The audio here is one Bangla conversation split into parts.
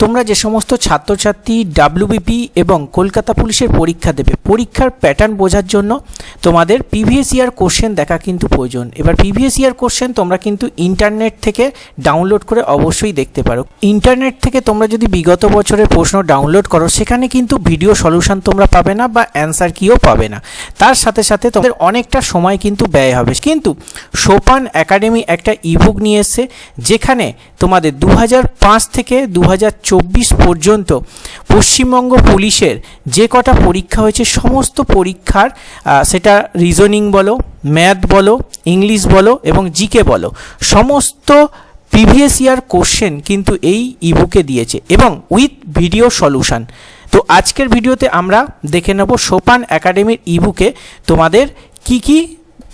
তোমরা যে সমস্ত ছাত্রছাত্রী ডাব্লিউবিপি এবং কলকাতা পুলিশের পরীক্ষা দেবে, পরীক্ষার প্যাটার্ন বোঝার জন্য তোমাদের প্রিভিয়াস ইয়ার কোশ্চেন দেখা কিন্তু প্রয়োজন। এবার প্রিভিয়াস ইয়ার কোশ্চেন তোমরা কিন্তু ইন্টারনেট থেকে ডাউনলোড করে অবশ্যই দেখতে পারো। ইন্টারনেট থেকে তোমরা যদি বিগত বছরের প্রশ্ন ডাউনলোড করো, সেখানে কিন্তু ভিডিও সলিউশন তোমরা পাবে না বা অ্যান্সার কিও পাবে না। তার সাথে সাথে তোমাদের অনেকটা সময় কিন্তু ব্যয় হবে। কিন্তু সোপান একাডেমি একটা ইবুক নিয়ে এসছে, যেখানে তোমাদের দু হাজার পাঁচ থেকে দু হাজার চব্বিশ পর্যন্ত পশ্চিমবঙ্গ পুলিশের যে কটা পরীক্ষা হয়েছে, সমস্ত পরীক্ষার সেটা রিজনিং বলো ম্যাথ বলো ইংলিশ বলো এবং জিকে বলো, সমস্ত প্রিভিয়াস ইয়ার কোশ্চেন কিন্তু এই ইবুকে দিয়েছে এবং উইথ ভিডিও সলিউশন তো আজকের ভিডিওতে আমরা দেখে নেব সোপান একাডেমির ইবুকে তোমাদের কি কি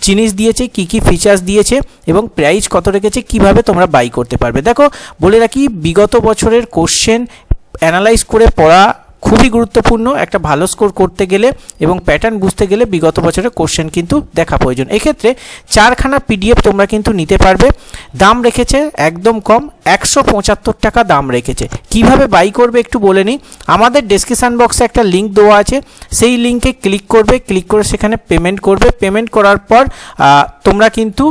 জিনিস দিয়েছে, কি কি ফিচার্স দিয়েছে এবং প্রাইস কত রেখেছে, কীভাবে তোমরা বাই করতে পারবে। দেখো, বলে রাখি, বিগত বছরের কোশ্চেন অ্যানালাইজ করে পড়া খুবই গুরুত্বপূর্ণ একটা ভালো স্কোর করতে গেলে এবং প্যাটার্ন বুঝতে গেলে বিগত বছরের কোশ্চেন কিন্তু দেখা প্রয়োজন। এক্ষেত্রে চারখানা পিডিএফ তোমরা কিন্তু নিতে পারবে। দাম রেখেছে একদম কম, একশো পঁচাত্তর টাকা দাম রেখেছে। কীভাবে বাই করবে একটু বলে নিই। আমাদের ডেসক্রিপশান বক্সে একটা লিঙ্ক দেওয়া আছে। সেই লিঙ্কে ক্লিক করবে ক্লিক করে সেখানে পেমেন্ট করবে। পেমেন্ট করার পর তোমরা কিন্তু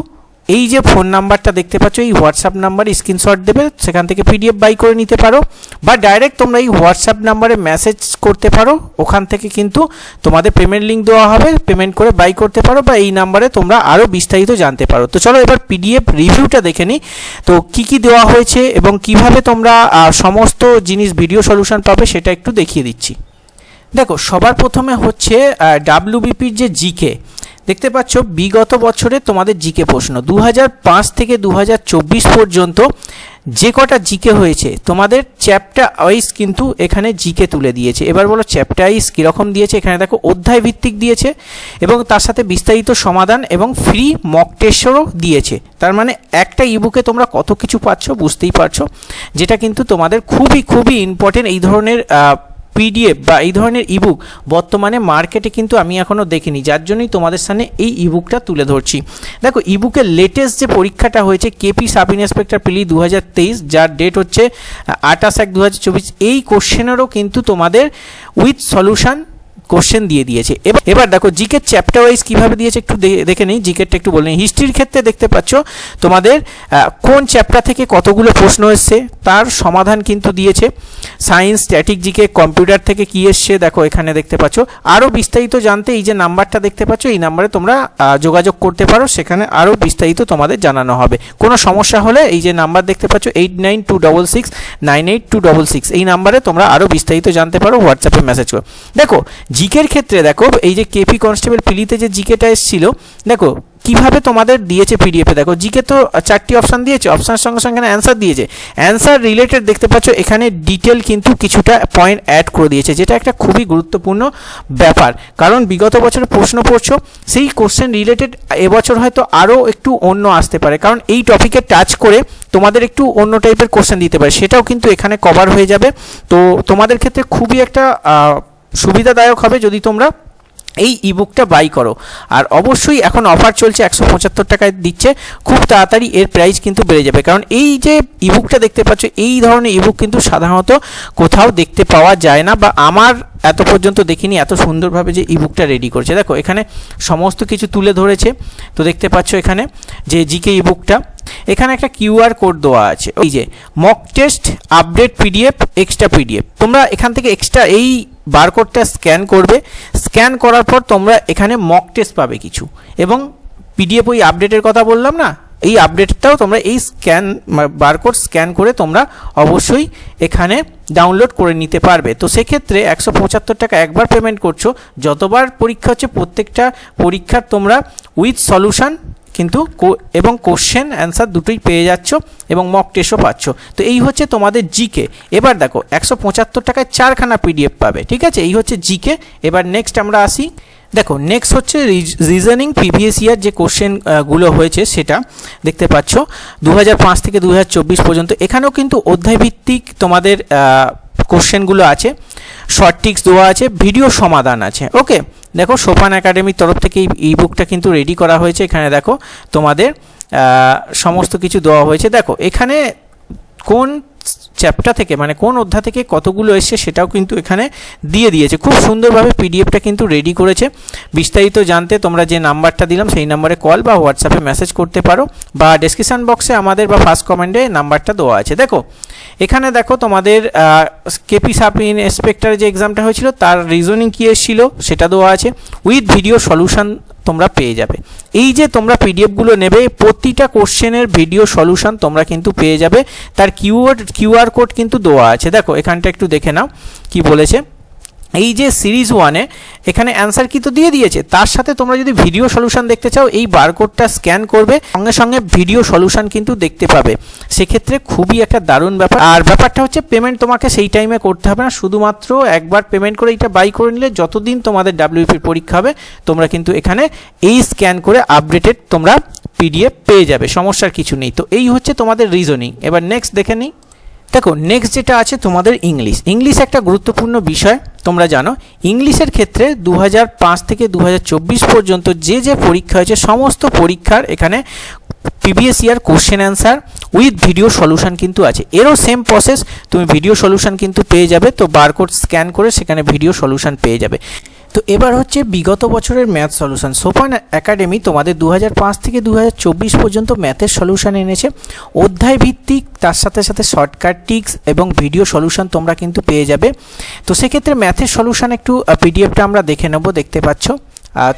এই যে ফোন নাম্বারটা দেখতে পাচ্ছ, এই হোয়াটসঅ্যাপ নাম্বার স্ক্রিনশট দেবে, সেখান থেকে পিডিএফ বাই করে নিতে পারো। বা ডাইরেক্ট তোমরা এই হোয়াটসঅ্যাপ নাম্বারে মেসেজ করতে পারো, ওখান থেকে কিন্তু তোমাদের পেমেন্ট লিঙ্ক দেওয়া হবে পেমেন্ট করে বাই করতে পারো, বা এই নাম্বারে তোমরা আরও বিস্তারিত জানতে পারো। তো চলো এবার পিডিএফ রিভিউটা দেখে নিই তো কি কি দেওয়া হয়েছে এবং কীভাবে তোমরা সমস্ত জিনিস ভিডিও সলিউশন পাবে সেটা একটু দেখিয়ে দিচ্ছি। দেখো, সবার প্রথমে হচ্ছে ডাব্লিউবিপির যে জিকে দেখতে পাচ্ছ, বিগত বছরে তোমাদের জিকে প্রশ্ন। দু হাজার পাঁচ থেকে দু হাজার চব্বিশ পর্যন্ত যে কটা জিকে হয়েছে, তোমাদের চ্যাপ্টার ওয়াইজ কিন্তু এখানে জিকে তুলে দিয়েছে। এবার বলো চ্যাপ্টার ওয়াইজ কীরকম দিয়েছে? এখানে দেখো অধ্যায় ভিত্তিক দিয়েছে এবং তার সাথে বিস্তারিত সমাধান এবং ফ্রি মক দিয়েছে। তার মানে একটা ইবুকে তোমরা কত কিছু পাচ্ছ বুঝতেই পারছ, যেটা কিন্তু তোমাদের খুবই খুবই ইম্পর্টেন্ট এই ধরনের পিডিএফ বা এই ধরনের ইবুক বর্তমানে মার্কেটে কিন্তু আমি এখনও দেখিনি। যার জন্যই তোমাদের সামনে এই ইবুকটা তুলে ধরছি। দেখো ইবুকের লেটেস্ট যে পরীক্ষাটা হয়েছে কেপি সাব ইন্সপেক্টর পিলি দু হাজার তেইশ, যার ডেট হচ্ছে আঠাশ এক দু এই কোশ্চেনেরও কিন্তু তোমাদের উইথ সলিউশন কোশ্চেন দিয়ে দিয়েছে। এবার এবার দেখো জিকের চ্যাপ্টার ওয়াইজ কীভাবে দিয়েছে একটু দেখে নিই জিকেরটা একটু বলে নিই। হিস্ট্রির ক্ষেত্রে দেখতে পাচ্ছ, তোমাদের কোন চ্যাপ্টার থেকে কতগুলো প্রশ্ন এসছে, তার সমাধান কিন্তু দিয়েছে। সায়েন্স স্ট্যাটিক জিকে কম্পিউটার থেকে কি এসছে, দেখো এখানে দেখতে পাচ্ছ। আরও বিস্তারিত জানতে এই যে নাম্বারটা দেখতে পাচ্ছ, এই নাম্বারে তোমরা যোগাযোগ করতে পারো, সেখানে আরও বিস্তারিত তোমাদের জানানো হবে। কোনো সমস্যা হলে এই যে নাম্বার দেখতে পাচ্ছ eight nine two double six nine eight two double six এই নাম্বারে তোমরা আরও বিস্তারিত জানতে পারো হোয়াটসঅ্যাপে মেসেজ করো। দেখো জিকের ক্ষেত্রে দেখো, এই যে কেপি কনস্টেবল পিলিতে যে জিকেটা এসেছিল, দেখো, কীভাবে তোমাদের দিয়েছে পিডিএফে? দেখো, জিকে তো চারটি অপশান দিয়েছে, অপশানের সঙ্গে সঙ্গে অ্যান্সার দিয়েছে। অ্যান্সার রিলেটেড দেখতে পাচ্ছ, এখানে ডিটেল কিন্তু কিছুটা পয়েন্ট অ্যাড করে দিয়েছে, যেটা একটা খুবই গুরুত্বপূর্ণ ব্যাপার। কারণ বিগত বছরে প্রশ্ন পড়ছো, সেই কোশ্চেন রিলেটেড এবছর হয়তো আরও একটু অন্য আসতে পারে। কারণ এই টপিকে টাচ করে তোমাদের একটু অন্য টাইপের কোশ্চেন দিতে পারে, সেটাও কিন্তু এখানে কভার হয়ে যাবে। তো তোমাদের ক্ষেত্রে খুবই একটা সুবিধাদায়ক হবে যদি তোমরা এই ইবুকটা বাই করো। আর অবশ্যই এখন অফার চলছে একশো পঁচাত্তর টাকায় দিচ্ছে। খুব তাড়াতাড়ি এর প্রাইস কিন্তু বেড়ে যাবে। কারণ এই যে ইবুকটা দেখতে পাচ্ছ, এই ধরনের ইবুক কিন্তু সাধারণত কোথাও দেখতে পাওয়া যায় না বা আমার এত পর্যন্ত দেখিনি, এত সুন্দরভাবে যে ইবুকটা রেডি করছে। দেখো, এখানে সমস্ত কিছু তুলে ধরেছে। তো দেখতে পাচ্ছ এখানে যে জিকে ইবুকটা এখানে একটা কিউআর কোড দেওয়া আছে। এই যে mock test update PDF extra PDF তোমরা এখান থেকে এক্সট্রা এই বারকোডটা স্ক্যান করবে। স্ক্যান করার পর তোমরা এখানে মক টেস্ট পাবে কিছু। এবং পিডিএফ ওই আপডেটের কথা বললাম না? এই আপডেটটাও তোমরা এই স্ক্যান বারকোড স্ক্যান করে তোমরা অবশ্যই এখানে ডাউনলোড করে নিতে পারবে। তো সেক্ষেত্রে একশো পঁচাত্তর টাকা একবার পেমেন্ট করছ। যতবার পরীক্ষা হচ্ছে, প্রত্যেকটা পরীক্ষার তোমরা উইথ সলিউশন কিন্তু এবং কোশ্চেন অ্যান্সার দুটোই পেয়ে যাচ্ছ এবং মক টেস্টও পাচ্ছ। তো এই হচ্ছে তোমাদের জিকে এবার দেখো, একশো পঁচাত্তর টাকায় চারখানা পিডিএফ পাবে, ঠিক আছে? এই হচ্ছে জিকে এবার নেক্সট আমরা আসি। দেখো নেক্সট হচ্ছে রিজনিং প্রিভিয়াস ইয়ার যে কোশ্চেনগুলো হয়েছে সেটা দেখতে পাচ্ছ। দু হাজার পাঁচ থেকে দু হাজার চব্বিশ পর্যন্ত এখানেও কিন্তু অধ্যায়ভিত্তিক তোমাদের কোশ্চেনগুলো আছে। শর্ট টিক্স দেওয়া আছে ভিডিও সমাধান আছে। ওকে দেখো সোপান একাডেমির তরফ থেকে এই বুকটা কিন্তু রেডি করা হয়েছে। এখানে দেখো, তোমাদের সমস্ত কিছু দেওয়া হয়েছে। দেখো, এখানে কোন চ্যাপ্টার থেকে মানে কোন অধ্যায় থেকে কতগুলো এসছে সেটাও কিন্তু এখানে দিয়ে দিয়েছে। খুব সুন্দরভাবে পিডিএফটা কিন্তু রেডি করেছে। বিস্তারিত জানতে তোমরা যে নাম্বারটা দিলাম, সেই নাম্বারে কল বা হোয়াটসঅ্যাপে মেসেজ করতে পারো বা ডেসক্রিপশান বক্সে আমাদের বা ফার্স্ট কমেন্টে নাম্বারটা দেওয়া আছে। দেখো, এখানে দেখো তোমাদের কেপি সাব ইন্সপেক্টরের যে এক্সামটা হয়েছিল, তার রিজনিং কী এসেছিল সেটা দেওয়া আছে। উইথ ভিডিও সলিউশন তোমরা পেয়ে যাবে। এই যে তোমরা পিডিএফগুলো নেবে, প্রতিটা কোশ্চেনের ভিডিও সলিউশন তোমরা কিন্তু পেয়ে যাবে। তার কিউআর কিউআর কোড কিন্তু দেওয়া আছে। দেখো, এখানটা একটু দেখে নাও, কি বলেছে? এই যে সিরিজ ওয়ানে এখানে অ্যান্সার কি তো দিয়ে দিয়েছে? তার সাথে তোমরা যদি ভিডিও সলিউশন দেখতে চাও, এই বারকোডটা স্ক্যান করবে, সঙ্গে সঙ্গে ভিডিও সলিউশন কিন্তু দেখতে পাবে। সেক্ষেত্রে খুবই একটা দারুণ ব্যাপার। আর ব্যাপারটা হচ্ছে পেমেন্ট তোমাকে সেই টাইমে করতে হবে না। শুধুমাত্র একবার পেমেন্ট করে এইটা বাই করে নিলে যতদিন তোমাদের ডাব্লিউপির পরীক্ষা হবে, তোমরা কিন্তু এখানে এই স্ক্যান করে আপডেটেড তোমরা পিডিএফ পেয়ে যাবে। সমস্যার কিছু নেই। তো এই হচ্ছে তোমাদের রিজনিং এবার নেক্সট দেখে নিই। দেখো নেক্সট যেটা আছে তোমাদের ইংলিশ ইংলিশ একটা গুরুত্বপূর্ণ বিষয়, তোমরা জানো। ইংলিশের ক্ষেত্রে দু হাজার পাঁচ থেকে দু হাজার চব্বিশ পর্যন্ত যে যে পরীক্ষা হয়েছে, সমস্ত পরীক্ষার এখানে previous year question answer with video solution কিন্তু আছে। এরও সেম প্রসেস তুমি ভিডিও সলিউশন কিন্তু পেয়ে যাবে, তো বারকোড স্ক্যান করে সেখানে ভিডিও সলিউশন পেয়ে যাবে। তো এবার হচ্ছে বিগত বছরের ম্যাথ সলিউশন সোপান একাডেমি তোমাদের দু হাজার পাঁচ থেকে দু হাজার চব্বিশ পর্যন্ত ম্যাথের সলিউশন এনেছে। অধ্যায় ভিত্তিক, তার সাথে সাথে শর্টকাট টিক্স এবং ভিডিও সলিউশন তোমরা কিন্তু পেয়ে যাবে। তো সেক্ষেত্রে ম্যাথের সলিউশন একটু পিডিএফটা আমরা দেখে নেব, দেখতে পাচ্ছ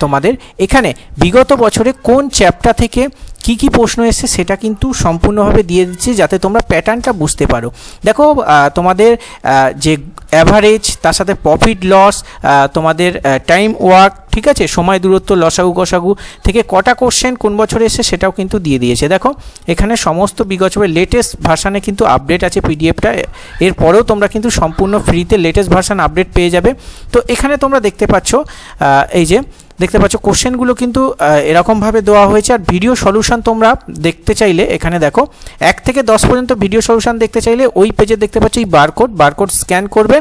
তোমাদের। এখানে বিগত বছরে কোন চ্যাপ্টার থেকে কি কি প্রশ্ন এসছে সেটা কিন্তু সম্পূর্ণভাবে দিয়ে দিচ্ছে যাতে তোমরা প্যাটার্নটা বুঝতে পারো। দেখো তোমাদের যে অ্যাভারেজ তার সাথে প্রফিট লস তোমাদের টাইম ওয়ার্ক ঠিক আছে? সময় দূরত্ব, লসাগু কষাগু থেকে কটা কোশ্চেন কোন বছরে এসে সেটাও কিন্তু দিয়ে দিয়েছে। দেখো, এখানে সমস্ত বিগতবের লেটেস্ট ভার্সানে কিন্তু আপডেট আছে পিডিএফটা এরপরেও তোমরা কিন্তু সম্পূর্ণ ফ্রিতে লেটেস্ট ভার্সান আপডেট পেয়ে যাবে। তো এখানে তোমরা দেখতে পাচ্ছ এই যে দেখতে পাচ্ছ, কোশ্চেনগুলো কিন্তু এরকমভাবে দেওয়া হয়েছে। আর ভিডিও সলিউশন তোমরা দেখতে চাইলে, এখানে দেখো, এক থেকে দশ পর্যন্ত ভিডিও সলিউশন দেখতে চাইলে, ওই পেজে দেখতে পাচ্ছ, এই বারকোড বারকোড স্ক্যান করবে।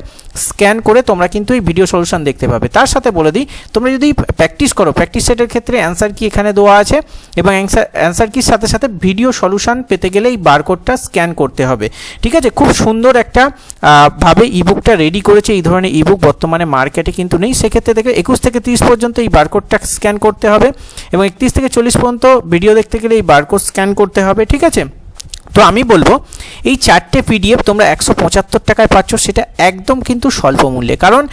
স্ক্যান করে তোমরা কিন্তু এই ভিডিও সলিউশন দেখতে পাবে। তার সাথে বলে দিই, তোমরা যদি প্র্যাকটিস করো, প্র্যাকটিস সেটের ক্ষেত্রে অ্যান্সার কি এখানে দেওয়া আছে? এবং অ্যান্সার কির সাথে সাথে ভিডিও সলিউশন পেতে গেলে এই বারকোডটা স্ক্যান করতে হবে। ঠিক আছে? খুব সুন্দর একটা ভাবে ইবুকটা রেডি করেছে। এই ধরনের ইবুক বর্তমানে মার্কেটে কিন্তু নেই। সেক্ষেত্রে দেখে একুশ থেকে তিরিশ পর্যন্ত এই বারকোডটা স্ক্যান করতে হবে এবং একত্রিশ থেকে চল্লিশ পর্যন্ত ভিডিও দেখতে গেলে এই বারকোড স্ক্যান করতে হবে, ঠিক আছে? তো আমি বলব, এই চারটে পিডিএফ তোমরা একশো পঁচাত্তর টাকায় পাচ্ছ, সেটা একদম কিন্তু স্বল্প মূল্যে। কারণ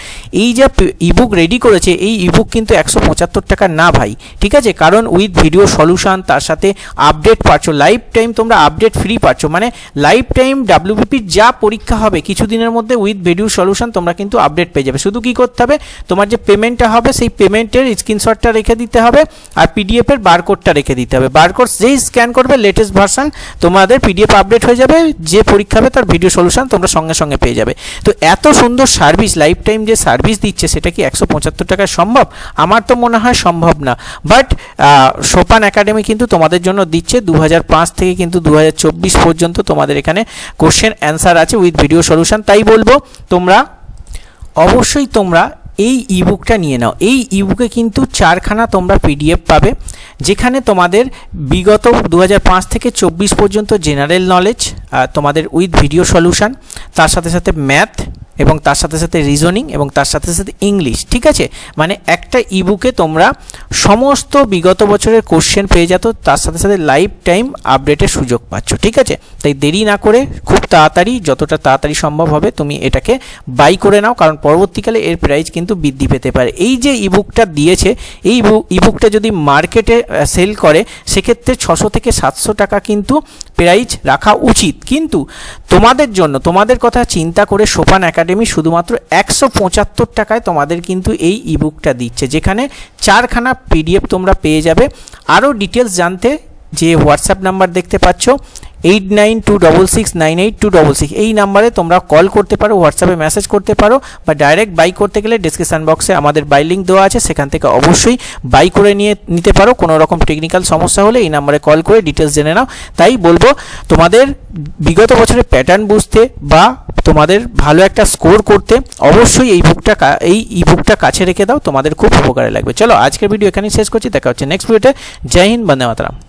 এই যে ইবুক রেডি করেছে, এই ইবুক কিন্তু একশো পঁচাত্তর টাকা না ভাই, ঠিক আছে? কারণ উইথ ভিডিও সলিউশন তার সাথে আপডেট পাচ্ছ লাইফ টাইম তোমরা আপডেট ফ্রি পাচ্ছ। মানে লাইফ টাইম ডাব্লিউবিপির যা পরীক্ষা হবে, কিছুদিনের মধ্যে উইথ ভিডিও সলিউশন তোমরা কিন্তু আপডেট পেয়ে যাবে। শুধু কি করতে হবে? তোমার যে পেমেন্টটা হবে, সেই পেমেন্টের স্ক্রিনশটটা রেখে দিতে হবে, আর পিডিএফের বারকোডটা রেখে দিতে হবে। বারকোড যেই স্ক্যান করবে লেটেস্ট ভার্সান তোমাদের পিডিএফ আপডেট হয়ে যাবে, যে পরীক্ষা হবে তার ভিডিও সলিউশন তোমরা সঙ্গে সঙ্গে পেয়ে যাবে। তো এত সুন্দর সার্ভিস লাইফ টাইম যে সার্ভিস দিচ্ছে, সেটা কি একশো পঁচাত্তর টাকায় সম্ভব? আমার তো মনে হয় সম্ভব না। বাট সোপান একাডেমি কিন্তু তোমাদের জন্য দিচ্ছে দু হাজার পাঁচ থেকে কিন্তু দু হাজার চব্বিশ পর্যন্ত তোমাদের এখানে কোশ্চেন অ্যান্সার আছে উইথ ভিডিও সলিউশন তাই বলব, তোমরা অবশ্যই তোমরা এই ইবুকটা নিয়ে নাও। এই ইবুকে কিন্তু চারখানা তোমরা পিডিএফ পাবে, যেখানে তোমাদের বিগত দু হাজার পাঁচ থেকে চব্বিশ পর্যন্ত জেনারেল নলেজ তোমাদের উইথ ভিডিও সলিউশন তার সাথে সাথে ম্যাথ এবং তার সাথে সাথে রিজনিং এবং তার সাথে সাথে ইংলিশ ঠিক আছে? মানে একটা ইবুকে তোমরা সমস্ত বিগত বছরের কোশ্চেন পেয়ে যেত তার সাথে সাথে লাইফ টাইম আপডেটের সুযোগ পাচ্ছ, ঠিক আছে? তাই দেরি না করে খুব তাড়াতাড়ি, যতটা তাড়াতাড়ি সম্ভব হবে, তুমি এটাকে বাই করে নাও, কারণ পরবর্তীকালে এর প্রাইস কিন্তু বৃদ্ধি পেতে পারে। এই যে ইবুকটা দিয়েছে, এই ইবুকটা যদি মার্কেটে সেল করে, সেক্ষেত্রে ছশো থেকে সাতশো টাকা কিন্তু প্রাইজ রাখা উচিত। কিন্তু তোমাদের জন্য, তোমাদের কথা চিন্তা করে সোপান একাডেমি শুধুমাত্র একশো পঁচাত্তর টাকায় তোমাদের কিন্তু এই ইবুকটা দিচ্ছে, যেখানে চারখানা পিডিএফ তোমরা পেয়ে যাবে। আরও ডিটেলস জানতে যে হোয়াটসঅ্যাপ নাম্বার দেখতে পাচ্ছ eight nine two double six nine eight two double six এই নাম্বারে তোমরা কল করতে পারো হোয়াটসঅ্যাপে মেসেজ করতে পারো, বা ডাইরেক্ট বাই করতে গেলে ডিসক্রিপশান বক্সে আমাদের বাই লিঙ্ক দেওয়া আছে, সেখান থেকে অবশ্যই বাই করে নিয়ে নিতে পারো, কোনো রকম টেকনিক্যাল সমস্যা হলে এই নাম্বারে কল করে ডিটেলস জেনে নাও। তাই বলব, তোমাদের বিগত বছরের প্যাটার্ন বুঝতে বা তোমাদের ভালো একটা স্কোর করতে অবশ্যই এই বুকটা এই ই বুকটা কাছে রেখে দাও, তোমাদের খুব উপকারে লাগবে। চলো, আজকের ভিডিও এখানেই শেষ করছি, দেখা হচ্ছে নেক্সট ভিডিওতে জয় হিন্দ, বন্দে মাতরাম।